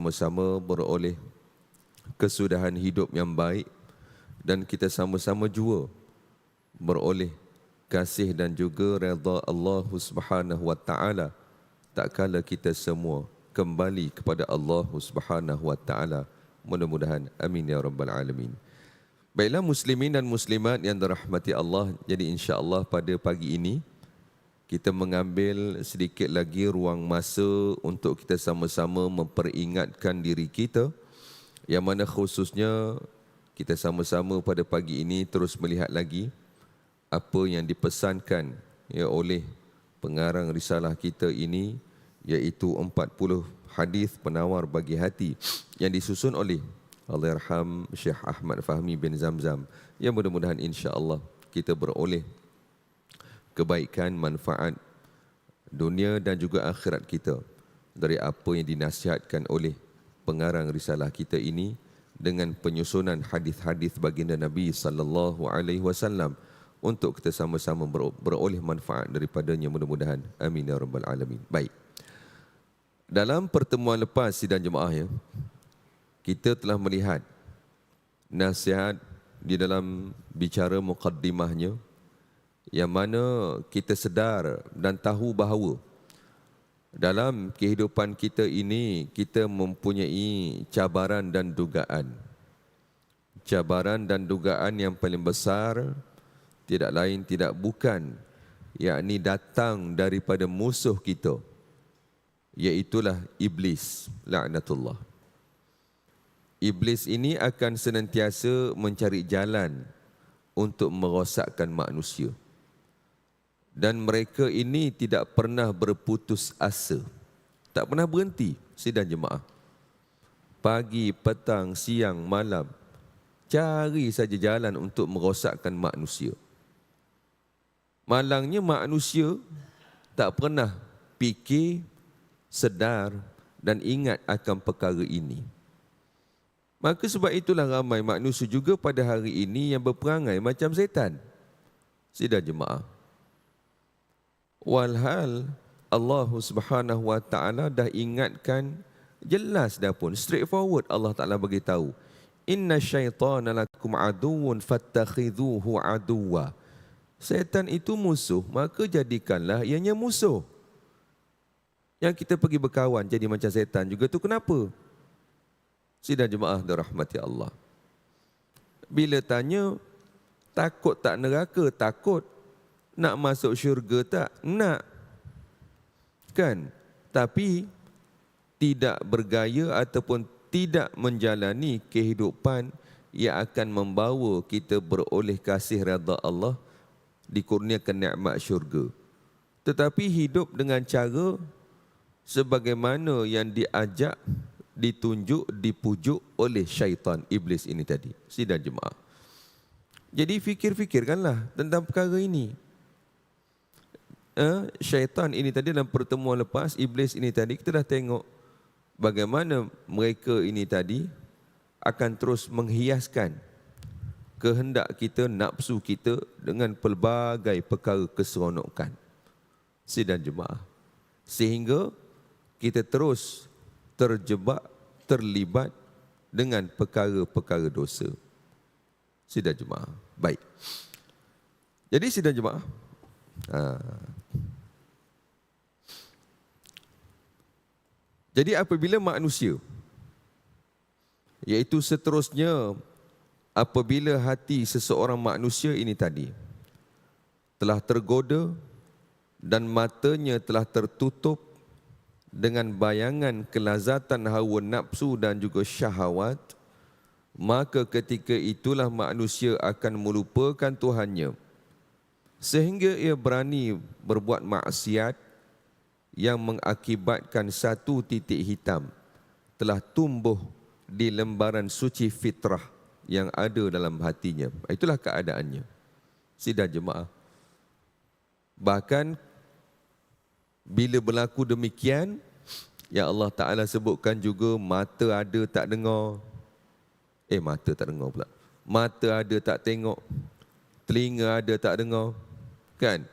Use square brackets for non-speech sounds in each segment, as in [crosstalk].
sama-sama beroleh kesudahan hidup yang baik dan kita sama-sama jua beroleh kasih dan juga redha Allah Subhanahu wa taala. Tak kala kita semua kembali kepada Allah Subhanahu wa taala. Mudah-mudahan. Amin ya rabbal alamin. Baiklah muslimin dan muslimat yang dirahmati Allah. Jadi insya-Allah pada pagi ini kita mengambil sedikit lagi ruang masa untuk kita sama-sama memperingatkan diri kita. Yang mana khususnya kita sama-sama pada pagi ini terus melihat lagi apa yang dipesankan ya oleh pengarang risalah kita ini iaitu 40 hadis penawar bagi hati yang disusun oleh Allahyarham Syekh Ahmad Fahmi bin Zamzam. Yang mudah-mudahan insya-Allah kita beroleh kebaikan, manfaat dunia dan juga akhirat kita dari apa yang dinasihatkan oleh pengarang risalah kita ini dengan penyusunan hadis-hadis baginda Nabi sallallahu alaihi wasallam untuk kita sama-sama beroleh manfaat daripadanya mudah-mudahan amin ya rabbal alamin. Baik. Dalam pertemuan lepas sidang jemaah ya, kita telah melihat nasihat di dalam bicara mukaddimahnya yang mana kita sedar dan tahu bahawa dalam kehidupan kita ini kita mempunyai cabaran dan dugaan. Cabaran dan dugaan yang paling besar tidak lain tidak bukan yakni datang daripada musuh kita iaitulah iblis laknatullah. Iblis ini akan senantiasa mencari jalan untuk merosakkan manusia dan mereka ini tidak pernah berputus asa. Tak pernah berhenti sidang jemaah. Pagi, petang, siang, malam. Cari saja jalan untuk merosakkan manusia. Malangnya manusia tak pernah fikir, sedar dan ingat akan perkara ini. Maka sebab itulah ramai manusia juga pada hari ini yang berperangai macam setan. Sidang jemaah. Walhal Allah Subhanahu Wa Taala dah ingatkan jelas dah pun straightforward Allah Taala bagi tahu inna syaitana lakum aduwwun fattakhidhuhu aduwwa. Setan itu musuh maka jadikanlah ianya musuh. Yang kita pergi berkawan jadi macam setan juga tu kenapa? Sidang jemaah dirahmati Allah. Bila tanya takut tak neraka? Takut nak masuk syurga tak? Nak. Kan? Tapi tidak bergaya ataupun tidak menjalani kehidupan yang akan membawa kita beroleh kasih rada Allah dikurniakan nikmat syurga. Tetapi hidup dengan cara sebagaimana yang diajak, ditunjuk, dipujuk oleh syaitan iblis ini tadi. Sidang jemaah. Jadi fikir-fikirkanlah tentang perkara ini uh, syaitan ini tadi dalam pertemuan lepas, iblis ini tadi, kita dah tengok bagaimana mereka ini tadi akan terus menghiaskan kehendak kita, nafsu kita dengan pelbagai perkara keseronokan. Sidang jemaah. Sehingga kita terus terjebak, terlibat dengan perkara-perkara dosa. Sidang jemaah. Baik. Jadi sidang jemaah. Ha. Jadi apabila manusia iaitu seterusnya apabila hati seseorang manusia ini tadi telah tergoda dan matanya telah tertutup dengan bayangan kelazatan hawa nafsu dan juga syahwat maka ketika itulah manusia akan melupakan Tuhannya. Sehingga ia berani berbuat maksiat yang mengakibatkan satu titik hitam telah tumbuh di lembaran suci fitrah yang ada dalam hatinya. Itulah keadaannya. Sidang jemaah. Bahkan bila berlaku demikian, ya Allah Ta'ala sebutkan juga mata ada tak dengar. Eh mata tak dengar pula. Mata ada tak tengok. Telinga ada tak dengar kan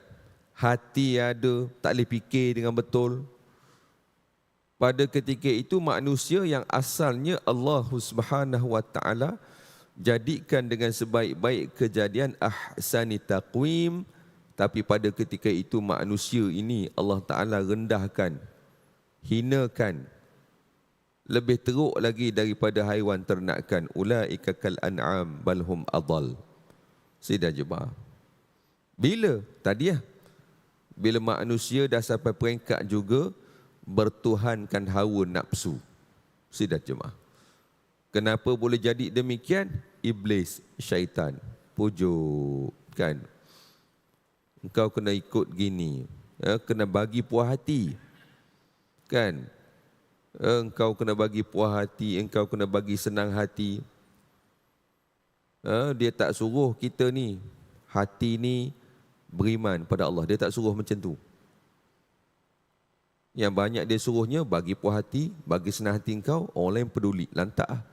hati ada tak boleh fikir dengan betul pada ketika itu manusia yang asalnya Allah Subhanahu wa taala jadikan dengan sebaik-baik kejadian ahsani taqwim tapi pada ketika itu manusia ini Allah taala rendahkan hinakan lebih teruk lagi daripada haiwan ternakan ulaika kal an'am balhum adall Sidang jemaah. Bila? Tadi ya. Bila manusia dah sampai peringkat juga bertuhankan hawa nafsu. Sidang jemaah. Kenapa boleh jadi demikian? Iblis, syaitan, pujuk kan. Engkau kena ikut gini. Ya, kena bagi puas hati. Kan? Engkau kena bagi puas hati, engkau kena bagi senang hati uh, dia tak suruh kita ni hati ni beriman pada Allah. Dia tak suruh macam tu. Yang banyak dia suruhnya bagi puas hati, bagi senang hati kau, orang lain peduli, lantak lah.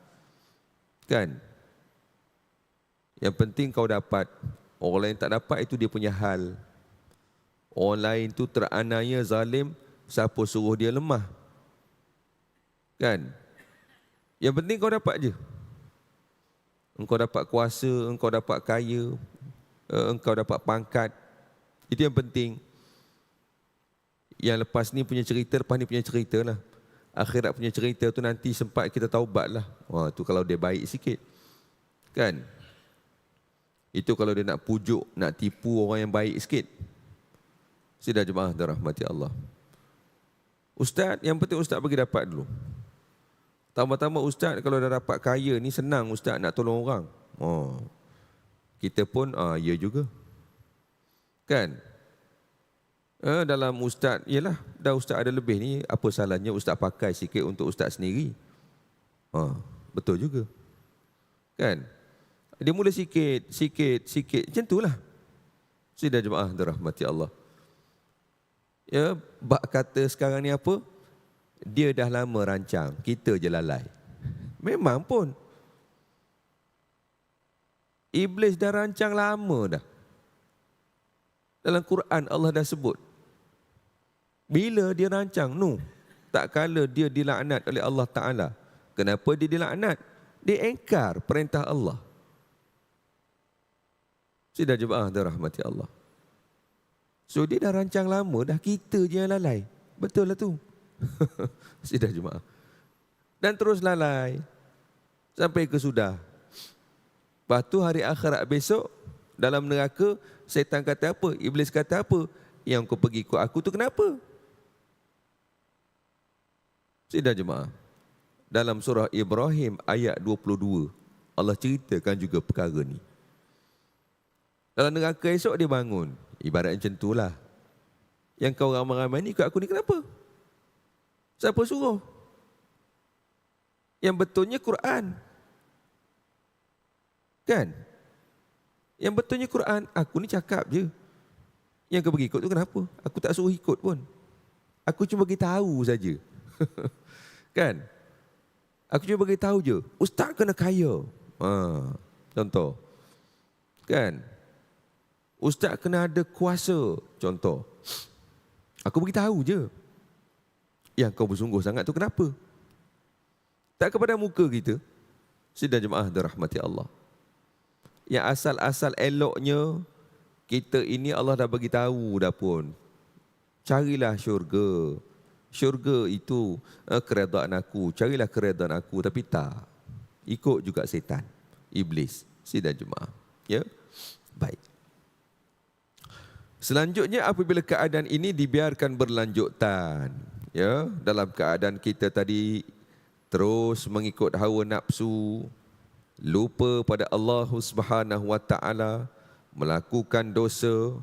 Kan? Yang penting kau dapat, orang lain tak dapat itu dia punya hal. Orang lain tu teranaya, zalim, siapa suruh dia lemah. Kan? Yang penting kau dapat je engkau dapat kuasa, engkau dapat kaya, eh, engkau dapat pangkat. Itu yang penting. Yang lepas ni punya cerita, lepas ni punya cerita lah. Akhirat punya cerita tu nanti sempat kita taubat lah. Wah, tu kalau dia baik sikit. Kan? Itu kalau dia nak pujuk, nak tipu orang yang baik sikit. Sudah jemaah dan rahmati Allah. Ustaz, yang penting Ustaz bagi dapat dulu. Tambah-tambah ustaz kalau dah dapat kaya ni senang ustaz nak tolong orang. Oh. Kita pun ah ya juga. Kan? Eh, dalam ustaz, yalah, dah ustaz ada lebih ni, apa salahnya ustaz pakai sikit untuk ustaz sendiri? Ah, betul juga. Kan? Dia mula sikit, sikit, sikit. Macam itulah. Sudah jemaah dirahmati Allah. Ya, bak kata sekarang ni apa? dia dah lama rancang, kita je lalai. Memang pun. Iblis dah rancang lama dah. Dalam Quran Allah dah sebut. Bila dia rancang? Nu. Tak kala dia dilaknat oleh Allah Ta'ala. Kenapa dia dilaknat? Dia engkar perintah Allah. Sudah jemaah dan rahmati Allah. So dia dah rancang lama, dah kita je yang lalai. Betul lah tu. [laughs] Sudah jemaah. Dan terus lalai. Sampai ke sudah. Lepas tu hari akhirat besok, dalam neraka, setan kata apa? Iblis kata apa? Yang kau pergi ikut aku tu kenapa? Sudah jemaah. Dalam surah Ibrahim ayat 22, Allah ceritakan juga perkara ni. Dalam neraka esok dia bangun. Ibarat macam itulah. Yang kau ramai-ramai ni ikut aku ni kenapa? Siapa suruh? Yang betulnya Quran. Kan? Yang betulnya Quran, aku ni cakap je. Yang kau pergi ikut tu kenapa? Aku tak suruh ikut pun. Aku cuma bagi tahu saja. [laughs] kan? Aku cuma bagi tahu je. Ustaz kena kaya. Ha, contoh. Kan? Ustaz kena ada kuasa. Contoh. Aku bagi tahu je. Yang kau bersungguh sangat tu kenapa? Tak kepada muka kita. Sidang jemaah dirahmati Allah. Yang asal-asal eloknya kita ini Allah dah bagi tahu dah pun. Carilah syurga. Syurga itu uh, keredaan aku. Carilah keredaan aku. Tapi tak. Ikut juga setan. Iblis. Sidang jemaah. Ya? Baik. Selanjutnya apabila keadaan ini dibiarkan berlanjutan ya dalam keadaan kita tadi terus mengikut hawa nafsu lupa pada Allah Subhanahu wa taala melakukan dosa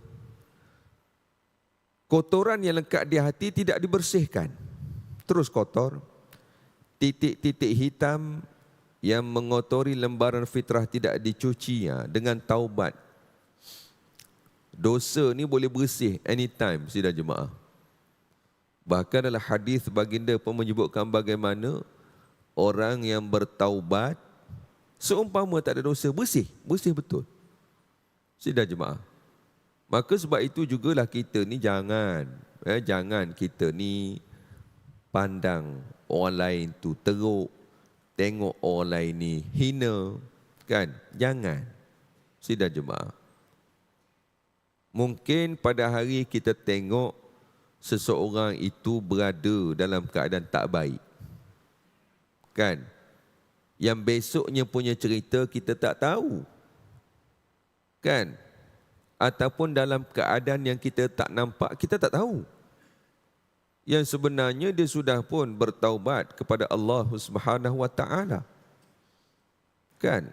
kotoran yang lekat di hati tidak dibersihkan. Terus kotor titik-titik hitam yang mengotori lembaran fitrah tidak dicuci ya, dengan taubat. Dosa ni boleh bersih anytime sidang jemaah. Bahkan dalam hadis baginda pun menyebutkan bagaimana orang yang bertaubat seumpama tak ada dosa bersih, bersih betul. Sudah jemaah. Maka sebab itu jugalah kita ni jangan eh, jangan kita ni pandang orang lain tu teruk, tengok orang lain ni hina, kan? Jangan. Sidang jemaah. Mungkin pada hari kita tengok seseorang itu berada dalam keadaan tak baik. Kan? Yang besoknya punya cerita kita tak tahu. Kan? Ataupun dalam keadaan yang kita tak nampak, kita tak tahu. Yang sebenarnya dia sudah pun bertaubat kepada Allah Subhanahu Wa Taala. Kan?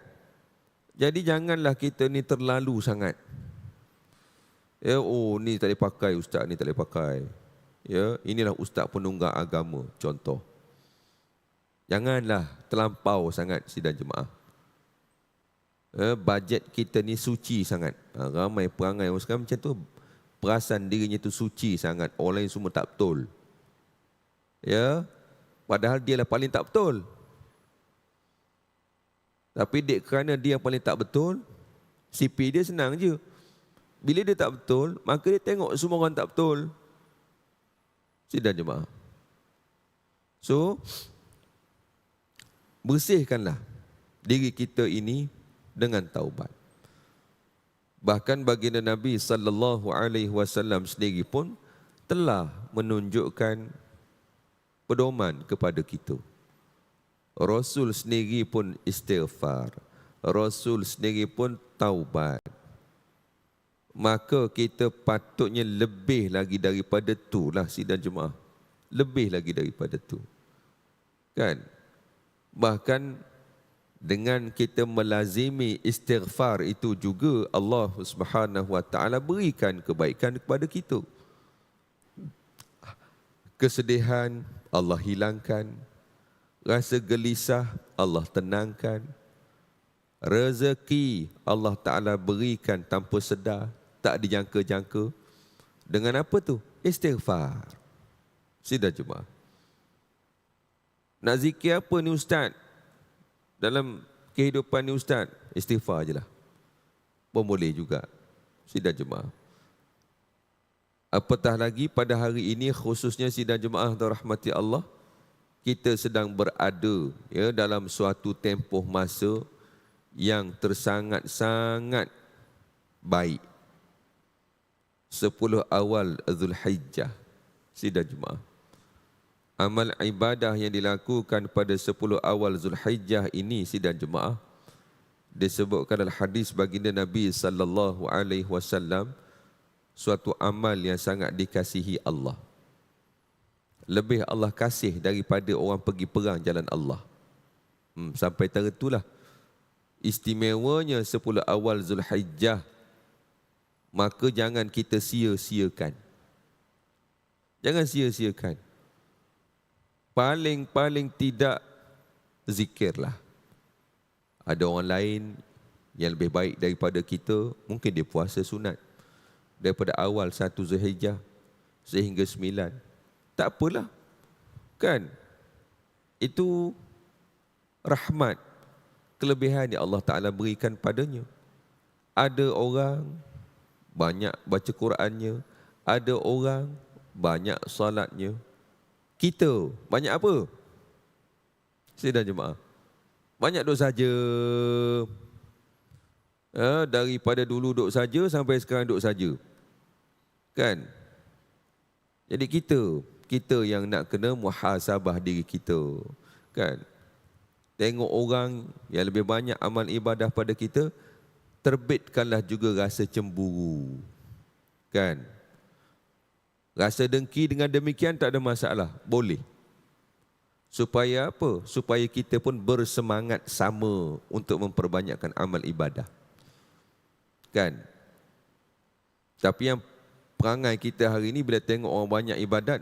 Jadi janganlah kita ni terlalu sangat. Ya, oh ni tak boleh pakai ustaz ni tak boleh pakai. Ya, inilah ustaz penunggang agama contoh. Janganlah terlampau sangat sidang jemaah. Ya, bajet kita ni suci sangat. Ha, ramai perangai orang sekarang macam tu. Perasan dirinya tu suci sangat. Orang lain semua tak betul. Ya, padahal dia lah paling tak betul. Tapi dek kerana dia yang paling tak betul, CP dia senang je. Bila dia tak betul, maka dia tengok semua orang tak betul. Sidang jemaah. So, bersihkanlah diri kita ini dengan taubat. Bahkan baginda Nabi sallallahu alaihi wasallam sendiri pun telah menunjukkan pedoman kepada kita. Rasul sendiri pun istighfar. Rasul sendiri pun taubat maka kita patutnya lebih lagi daripada tu lah sidang jemaah. Lebih lagi daripada tu. Kan? Bahkan dengan kita melazimi istighfar itu juga Allah Subhanahu Wa Taala berikan kebaikan kepada kita. Kesedihan Allah hilangkan. Rasa gelisah Allah tenangkan. Rezeki Allah Ta'ala berikan tanpa sedar tak dijangka-jangka. Dengan apa tu? Istighfar. Sudah cuma. Nak zikir apa ni Ustaz? Dalam kehidupan ni Ustaz, istighfar je lah. Pun boleh juga. Sudah jemaah. Apatah lagi pada hari ini khususnya sidang jemaah dan rahmati Allah, kita sedang berada ya dalam suatu tempoh masa yang tersangat-sangat baik sepuluh awal Zulhijjah sidang Jumaat. Amal ibadah yang dilakukan pada sepuluh awal Zulhijjah ini sidang Jumaat disebutkan dalam hadis baginda Nabi sallallahu alaihi wasallam suatu amal yang sangat dikasihi Allah. Lebih Allah kasih daripada orang pergi perang jalan Allah. Hmm, sampai teritulah istimewanya sepuluh awal Zulhijjah maka jangan kita sia-siakan. Jangan sia-siakan. Paling-paling tidak zikirlah. Ada orang lain yang lebih baik daripada kita, mungkin dia puasa sunat. Daripada awal satu Zulhijjah sehingga sembilan. Tak apalah. Kan? Itu rahmat, kelebihan yang Allah Ta'ala berikan padanya. Ada orang banyak baca Qurannya, ada orang banyak salatnya. Kita banyak apa? Saya dan jemaah. Banyak duk saja. Ya, daripada dulu duk saja sampai sekarang duk saja. Kan? Jadi kita, kita yang nak kena muhasabah diri kita. Kan? Tengok orang yang lebih banyak amal ibadah pada kita, terbitkanlah juga rasa cemburu. Kan? Rasa dengki dengan demikian tak ada masalah. Boleh. Supaya apa? Supaya kita pun bersemangat sama untuk memperbanyakkan amal ibadah. Kan? Tapi yang perangai kita hari ini bila tengok orang banyak ibadat,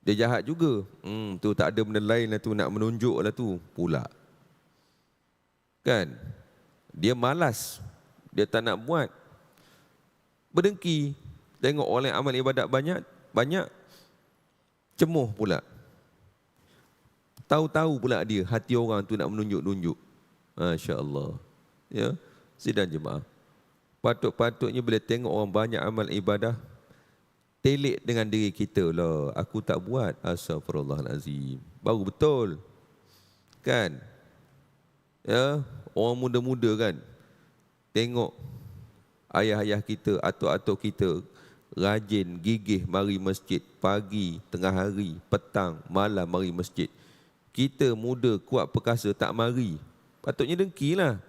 dia jahat juga. Hmm, tu tak ada benda lain lah tu nak menunjuk lah tu pula. Kan? Dia malas. Dia tak nak buat. Berdengki. Tengok orang yang amal ibadat banyak. Banyak. Cemuh pula. Tahu-tahu pula dia hati orang tu nak menunjuk-nunjuk. Masya Allah. Ya. Sidang jemaah. Patut-patutnya bila tengok orang banyak amal ibadah. telik dengan diri kita lah. Aku tak buat. Astagfirullahalazim. Baru betul. Kan? Ya, orang muda-muda kan. Tengok ayah-ayah kita, atuk-atuk kita rajin, gigih mari masjid pagi, tengah hari, petang, malam mari masjid. Kita muda, kuat perkasa tak mari. Patutnya dengkilah.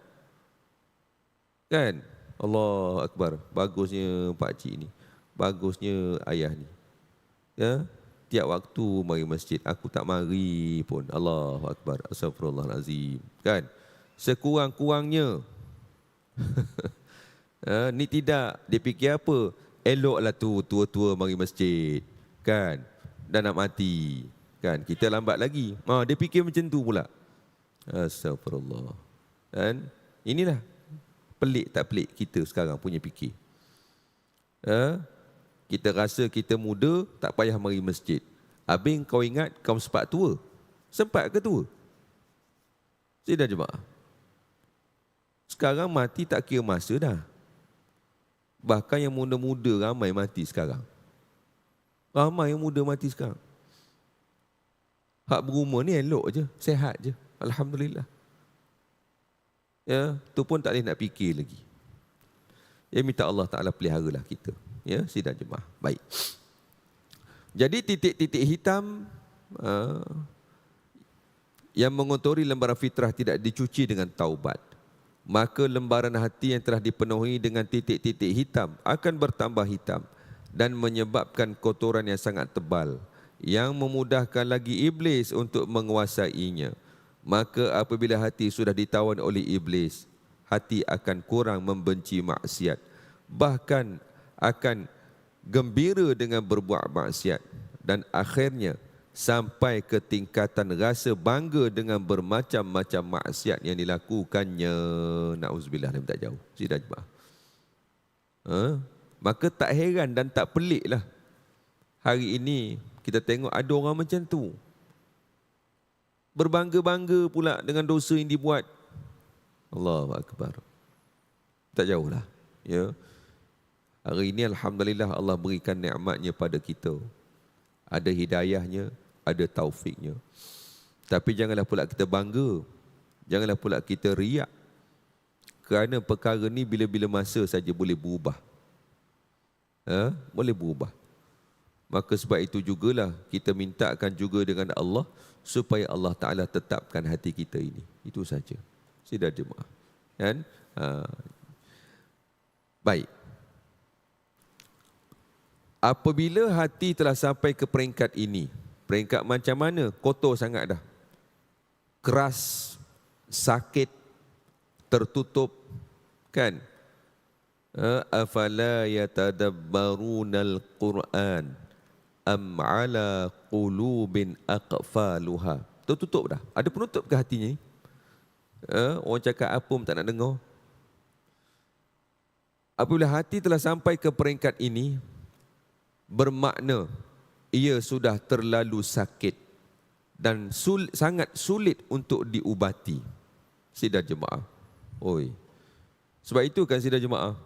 Kan? Allah Akbar. Bagusnya pak cik ni. Bagusnya ayah ni. Ya? Tiap waktu mari masjid, aku tak mari pun. Allah Akbar. Astagfirullahalazim. Kan? Sekurang-kurangnya. [laughs] ya, ni tidak. Dia fikir apa? Eloklah tu tua-tua mari masjid. Kan? Dan nak mati. Kan? Kita lambat lagi. Ha, dia fikir macam tu pula. Astagfirullah. Dan inilah pelik tak pelik kita sekarang punya fikir. Ha? Kita rasa kita muda, tak payah mari masjid. Habis kau ingat kau sempat tua? Sempat ke tua? Dah jemaah. Sekarang mati tak kira masa dah. Bahkan yang muda-muda ramai mati sekarang. Ramai yang muda mati sekarang. Hak berumur ni elok je, sehat je. Alhamdulillah. Ya, tu pun tak boleh nak fikir lagi. Ya minta Allah Taala peliharalah kita. Ya, sidang jemaah. Baik. Jadi titik-titik hitam uh, yang mengotori lembaran fitrah tidak dicuci dengan taubat maka lembaran hati yang telah dipenuhi dengan titik-titik hitam akan bertambah hitam dan menyebabkan kotoran yang sangat tebal yang memudahkan lagi iblis untuk menguasainya. Maka apabila hati sudah ditawan oleh iblis, hati akan kurang membenci maksiat. Bahkan akan gembira dengan berbuat maksiat. Dan akhirnya sampai ke tingkatan rasa bangga dengan bermacam-macam maksiat yang dilakukannya. Nauzubillah ni tak jauh. Sidang jemaah. Ha? Maka tak heran dan tak peliklah. Hari ini kita tengok ada orang macam tu. Berbangga-bangga pula dengan dosa yang dibuat. Allahu Akbar. Tak jauh lah. Ya. Hari ini Alhamdulillah Allah berikan nikmatnya pada kita. Ada hidayahnya, ada taufiknya. Tapi janganlah pula kita bangga. Janganlah pula kita riak. Kerana perkara ni bila-bila masa saja boleh berubah. Ha? Boleh berubah. Maka sebab itu jugalah kita mintakan juga dengan Allah supaya Allah Ta'ala tetapkan hati kita ini. Itu saja. Sudah jemaah. Kan? Ha. Baik. Apabila hati telah sampai ke peringkat ini, Peringkat macam mana? Kotor sangat dah. Keras, sakit, tertutup. Kan? Afala yatadabbarunal Qur'an am ala qulubin aqfaluha. Tertutup dah. Ada penutup ke hatinya ni? orang cakap apa pun tak nak dengar. Apabila hati telah sampai ke peringkat ini, bermakna ia sudah terlalu sakit dan sul, sangat sulit untuk diubati. Sidar jemaah. Oi. Sebab itu kan sidar jemaah.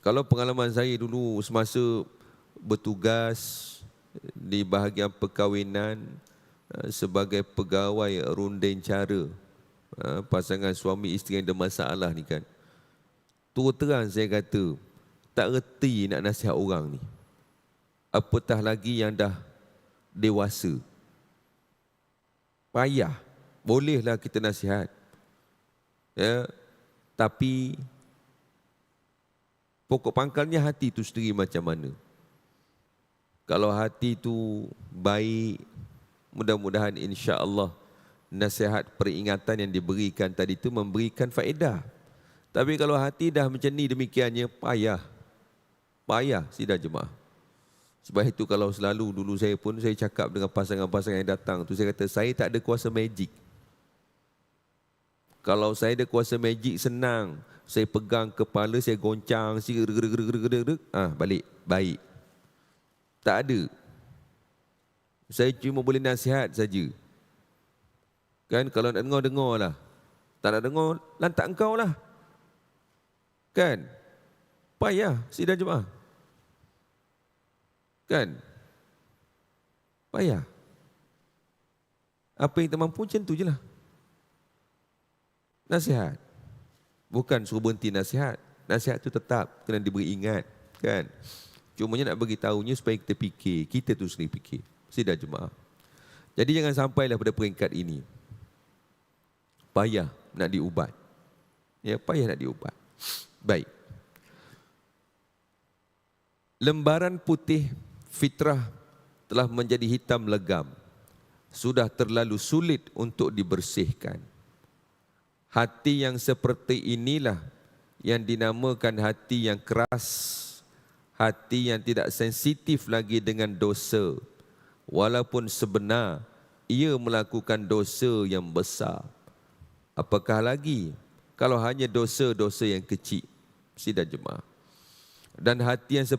Kalau pengalaman saya dulu semasa bertugas di bahagian perkahwinan eh, sebagai pegawai runden cara eh, pasangan suami isteri yang ada masalah ni kan. Terus terang saya kata tak reti nak nasihat orang ni apatah lagi yang dah dewasa. Payah. Bolehlah kita nasihat. Ya. Tapi pokok pangkalnya hati itu sendiri macam mana. Kalau hati itu baik, mudah-mudahan insya-Allah nasihat peringatan yang diberikan tadi itu memberikan faedah. Tapi kalau hati dah macam ni demikiannya payah. Payah sidang jemaah. Sebab itu kalau selalu dulu saya pun saya cakap dengan pasangan-pasangan yang datang tu saya kata saya tak ada kuasa magic. Kalau saya ada kuasa magic senang. Saya pegang kepala, saya goncang, si ah balik, baik. Tak ada. Saya cuma boleh nasihat saja. Kan kalau nak dengar dengar lah. Tak nak dengar lantak engkau lah. Kan? Payah sidang jemaah. Kan? Payah. Apa yang kita mampu macam tu je lah. Nasihat. Bukan suruh berhenti nasihat. Nasihat tu tetap kena diberi ingat. Kan? Cumanya nak bagi tahunya supaya kita fikir. Kita tu sendiri fikir. Sidah jemaah. Jadi jangan sampailah pada peringkat ini. Payah nak diubat. Ya, payah nak diubat. Baik. Lembaran putih fitrah telah menjadi hitam legam. Sudah terlalu sulit untuk dibersihkan. Hati yang seperti inilah yang dinamakan hati yang keras, hati yang tidak sensitif lagi dengan dosa. Walaupun sebenar ia melakukan dosa yang besar. Apakah lagi kalau hanya dosa-dosa yang kecil? Sidang jemaah. Dan hati yang seperti